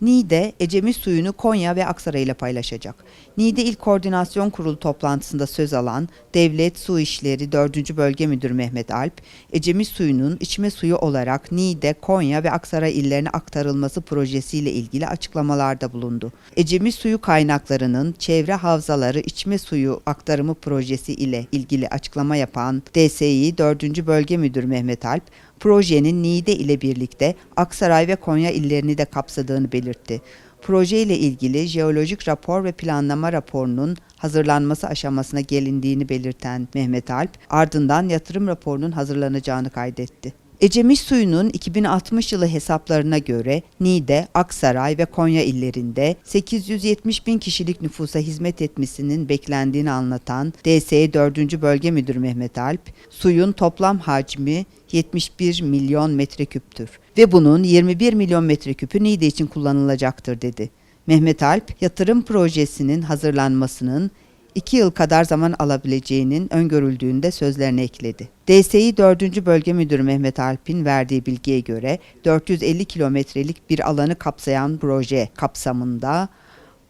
Niğde, Ecemi suyunu Konya ve Aksaray ile paylaşacak. Niğde İl Koordinasyon Kurulu toplantısında söz alan Devlet Su İşleri 4. Bölge Müdürü Mehmet Alp, Ecemi suyunun içme suyu olarak Niğde, Konya ve Aksaray illerine aktarılması projesiyle ilgili açıklamalarda bulundu. Ecemi suyu kaynaklarının çevre havzaları içme suyu aktarımı projesi ile ilgili açıklama yapan DSİ 4. Bölge Müdürü Mehmet Alp, projenin Niğde ile birlikte Aksaray ve Konya illerini de kapsadığını belirtti. Proje ile ilgili jeolojik rapor ve planlama raporunun hazırlanması aşamasına gelindiğini belirten Mehmet Alp, ardından yatırım raporunun hazırlanacağını kaydetti. Ecemiş suyunun 2060 yılı hesaplarına göre Niğde, Aksaray ve Konya illerinde 870 bin kişilik nüfusa hizmet etmesinin beklendiğini anlatan DSE 4. Bölge Müdürü Mehmet Alp, suyun toplam hacmi 71 milyon metreküptür ve bunun 21 milyon metreküpü Niğde için kullanılacaktır dedi. Mehmet Alp, yatırım projesinin hazırlanmasının 2 yıl kadar zaman alabileceğinin öngörüldüğünü de sözlerine ekledi. DSİ 4. Bölge Müdürü Mehmet Alp'in verdiği bilgiye göre 450 kilometrelik bir alanı kapsayan proje kapsamında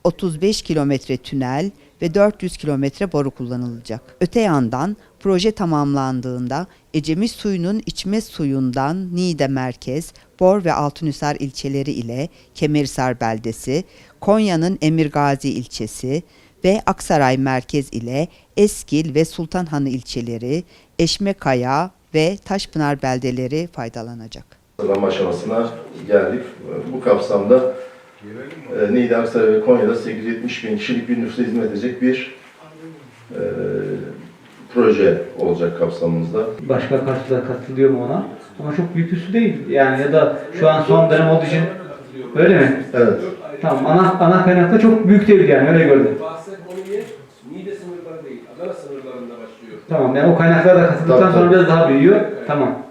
35 kilometre tünel ve 400 kilometre boru kullanılacak. Öte yandan proje tamamlandığında Ecemi suyunun içme suyundan Niğde Merkez, Bor ve Altınhisar ilçeleri ile Kemerhisar beldesi, Konya'nın Emirgazi ilçesi ve Aksaray Merkez ile Eskil ve Sultanhanı ilçeleri, Eşmekaya ve Taşpınar beldeleri faydalanacak. hazırlanma aşamasına geldik. Bu kapsamda e, Niğde, Aksaray ve Konya'da 870 bin kişilik bir nüfusa hizmet edecek bir e, proje olacak kapsamımızda. Başka karşılar katılıyor mu ona? Ama çok büyük su değil. Yani ya da şu an son dönem olduğu için öyle mi? Evet, Tamam ana, ana kaynakta çok büyük değil yani öyle gördüm. Bahse konuyu Niğde sınırları değil, Adana sınırlarında başlıyor. Tamam yani o kaynaklar da katıldıktan Tabii, sonra tabii. biraz daha büyüyor. Tamam.